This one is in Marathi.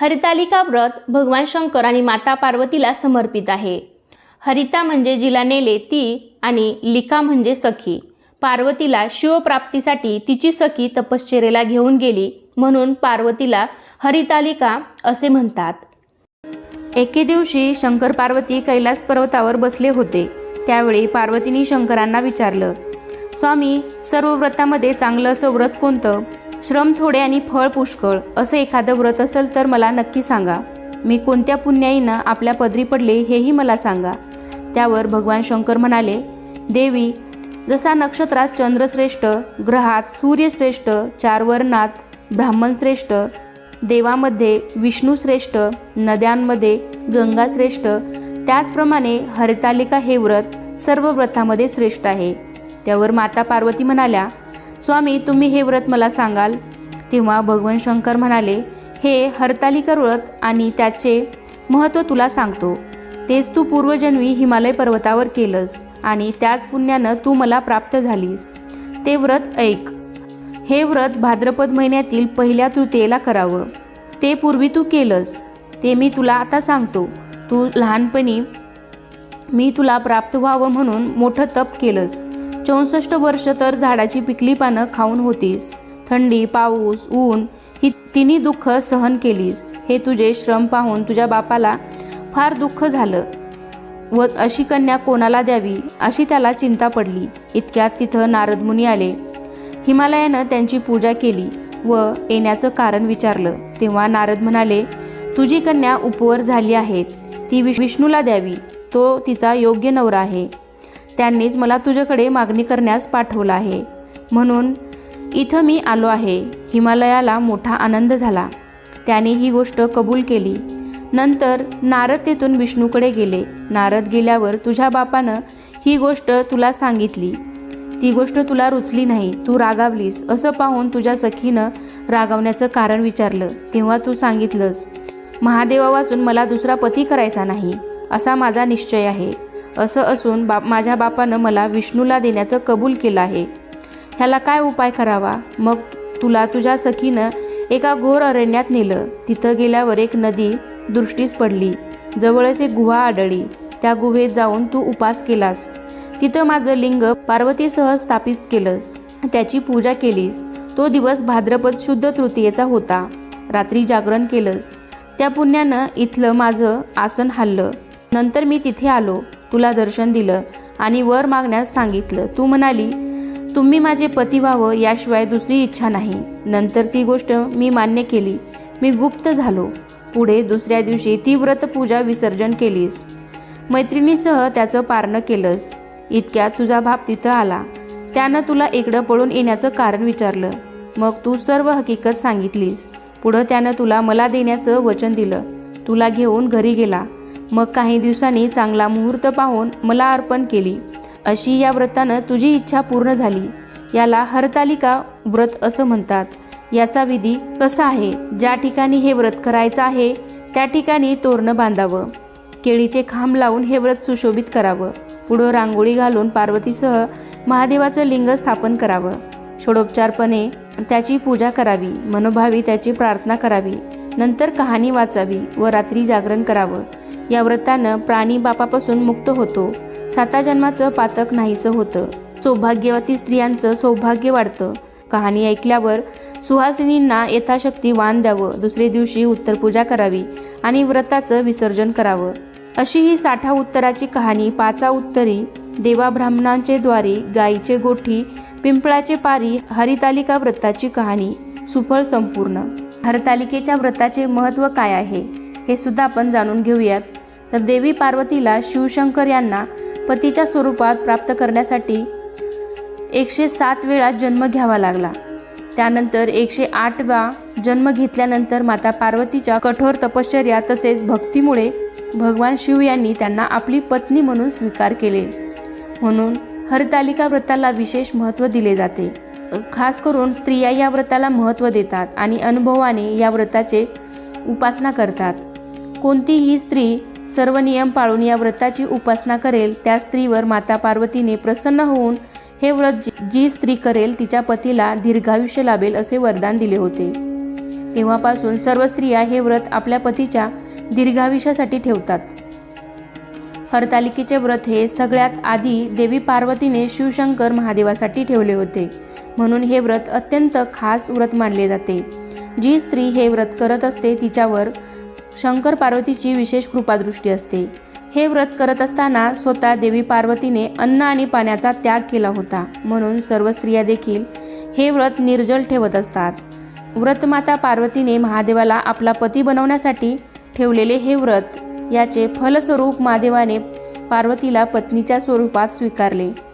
हरितालिका व्रत भगवान शंकर आणि माता पार्वतीला समर्पित आहे. हरिता म्हणजे जिला नेले ती आणि लिका म्हणजे सखी. पार्वतीला शिवप्राप्तीसाठी तिची सखी तपश्चर्येला घेऊन गेली म्हणून पार्वतीला हरितालिका असे म्हणतात. एके दिवशी शंकर पार्वती कैलास पर्वतावर बसले होते. त्यावेळी पार्वतीने शंकरांना विचारलं स्वामी सर्व व्रतामध्ये चांगलं असं व्रत कोणतं? श्रम थोडे आणि फळ पुष्कळ असं एखादं व्रत असेल तर मला नक्की सांगा. मी कोणत्या पुण्याईनं आपल्या पदरी पडले हेही मला सांगा. त्यावर भगवान शंकर म्हणाले देवी जसा नक्षत्रात चंद्रश्रेष्ठ ग्रहात सूर्यश्रेष्ठ चार वर्णात ब्राह्मणश्रेष्ठ देवामध्ये विष्णूश्रेष्ठ नद्यांमध्ये गंगाश्रेष्ठ त्याचप्रमाणे हरितालिका हे व्रत सर्व व्रतामध्ये श्रेष्ठ आहे. त्यावर माता पार्वती म्हणाल्या स्वामी तुम्ही हे व्रत मला सांगाल. तेव्हा भगवान शंकर म्हणाले हे हरतालिका व्रत आणि त्याचे महत्त्व तुला सांगतो. तेच तू पूर्वजन्मी हिमालय पर्वतावर केलंस आणि त्याच पुण्यानं तू मला प्राप्त झालीस. ते व्रत ऐक. हे व्रत भाद्रपद महिन्यातील पहिल्या तृतीयेला करावं. ते पूर्वी तू केलंस. ते मी तुला आता सांगतो. तू लहानपणी मी तुला प्राप्त व्हावं म्हणून मोठं तप केलंस. चौसष्ट वर्ष तर झाडाची पिकली पानं खाऊन होतीस. थंडी पाऊस ऊन ही तिन्ही दुःख सहन केलीस. हे तुझे श्रम पाहून तुझ्या बापाला फार दुःख झालं. व अशी कन्या कोणाला द्यावी अशी त्याला चिंता पडली. इतक्यात तिथं नारदमुनी आले. हिमालयानं त्यांची पूजा केली व येण्याचं कारण विचारलं. तेव्हा नारद म्हणाले तुझी कन्या उपवर झाली आहेत. ती विष्णूला द्यावी. तो तिचा योग्य नवरा आहे. त्यांनीच मला तुझ्याकडे मागणी करण्यास पाठवलं आहे. म्हणून इथं मी आलो आहे. हिमालयाला मोठा आनंद झाला. त्याने ही गोष्ट कबूल केली. नंतर नारद तेथून विष्णूकडे गेले. नारद गेल्यावर तुझ्या बापानं ही गोष्ट तुला सांगितली. ती गोष्ट तुला रुचली नाही. तू रागावलीस. असं पाहून तुझ्या सखीनं रागावण्याचं कारण विचारलं. तेव्हा तू सांगितलंस महादेवा वाचून मला दुसरा पती करायचा नाही. असा माझा निश्चय आहे. असं असून बाप माझ्या बापानं मला विष्णूला देण्याचं कबूल केलं आहे. ह्याला काय उपाय करावा? मग तुला तुझ्या सखीनं एका घोर अरण्यात नेलं. तिथं गेल्यावर एक नदी दृष्टीस पडली. जवळच एक गुहा आढळली. त्या गुहेत जाऊन तू उपास केलास. तिथं माझं लिंग पार्वतीसह स्थापित केलंस. त्याची पूजा केलीस. तो दिवस भाद्रपद शुद्ध तृतीयेचा होता. रात्री जागरण केलंस. त्या पुण्यानं इथलं माझं आसन हल्लं नंतर मी तिथे आलो. तुला दर्शन दिलं आणि वर मागण्यास सांगितलं. तू म्हणाली तुम्ही माझे पती व्हावं याशिवाय दुसरी इच्छा नाही. नंतर ती गोष्ट मी मान्य केली. मी गुप्त झालो. पुढे दुसऱ्या दिवशी ती व्रतपूजा विसर्जन केलीस. मैत्रिणीसह त्याचं पारणं केलंस. इतक्यात तुझा बाप तिथं आला. त्यानं तुला इकडं पळून येण्याचं कारण विचारलं. मग तू सर्व हकीकत सांगितलीस. पुढं त्यानं तुला मला देण्याचं वचन दिलं. तुला घेऊन घरी गेला. मग काही दिवसांनी चांगला मुहूर्त पाहून मला अर्पण केली. अशी या व्रतानं तुझी इच्छा पूर्ण झाली. याला हरतालिका व्रत असं म्हणतात. याचा विधी कसा आहे? ज्या ठिकाणी हे व्रत करायचं आहे त्या ठिकाणी तोरणं बांधावं. केळीचे खांब लावून हे व्रत सुशोभित करावं. पुढं रांगोळी घालून पार्वतीसह महादेवाचं लिंग स्थापन करावं. षोडोपचारपणे त्याची पूजा करावी. मनोभावी त्याची प्रार्थना करावी. नंतर कहाणी वाचावी व रात्री जागरण करावं. या व्रतानं प्राणी बापापासून मुक्त होतो. साता जन्माचं पातक नाहीसं होतं. सौभाग्यवती स्त्रियांचं सौभाग्य वाढतं. कहाणी ऐकल्यावर सुहासिनींना यथाशक्ती वाण द्यावं. दुसरे दिवशी उत्तरपूजा करावी आणि व्रताचं विसर्जन करावं. अशी ही साठा उत्तराची कहाणी पाचा उत्तरी देवा ब्राह्मणांचे द्वारे गायीचे गोठी पिंपळाचे पारी हरितालिका व्रताची कहाणी सुफळ संपूर्ण. हरतालिकेच्या व्रताचे महत्त्व काय आहे हे सुद्धा आपण जाणून घेऊयात. तर देवी पार्वतीला शिवशंकर यांना पतीच्या स्वरूपात प्राप्त करण्यासाठी एकशे सात वेळा जन्म घ्यावा लागला. त्यानंतर एकशे आठवा जन्म घेतल्यानंतर माता पार्वतीच्या कठोर तपश्चर्या तसेच भक्तीमुळे भगवान शिव यांनी त्यांना आपली पत्नी म्हणून स्वीकार केले. म्हणून हरतालिका व्रताला विशेष महत्त्व दिले जाते. खास करून स्त्रिया या व्रताला महत्त्व देतात आणि अनुभवाने या व्रताचे उपासना करतात. कोणतीही स्त्री सर्व नियम पाळून या व्रताची उपासना करेल. त्या स्त्रीवर माता पार्वतीने प्रसन्न होऊन हे व्रत जी- स्त्री करेल तिच्या पतीला दीर्घायुष्य लाभेल असे वरदान दिले होते. तेव्हापासून सर्व स्त्रिया हे व्रत आपल्या पतीच्या दीर्घायुष्यासाठी ठेवतात. हरतालिकेचे व्रत हे सगळ्यात आधी देवी पार्वतीने शिवशंकर महादेवासाठी ठेवले होते. म्हणून हे व्रत अत्यंत खास व्रत मानले जाते. जी स्त्री हे व्रत करत असते तिच्यावर शंकर पार्वतीची विशेष कृपादृष्टी असते. हे व्रत करत असताना स्वतः देवी पार्वतीने अन्न आणि पाण्याचा त्याग केला होता. म्हणून सर्व स्त्रिया देखील हे व्रत निर्जल ठेवत असतात. व्रतमाता पार्वतीने महादेवाला आपला पती बनवण्यासाठी ठेवलेले हे व्रत याचे फलस्वरूप महादेवाने पार्वतीला पत्नीच्या स्वरूपात स्वीकारले.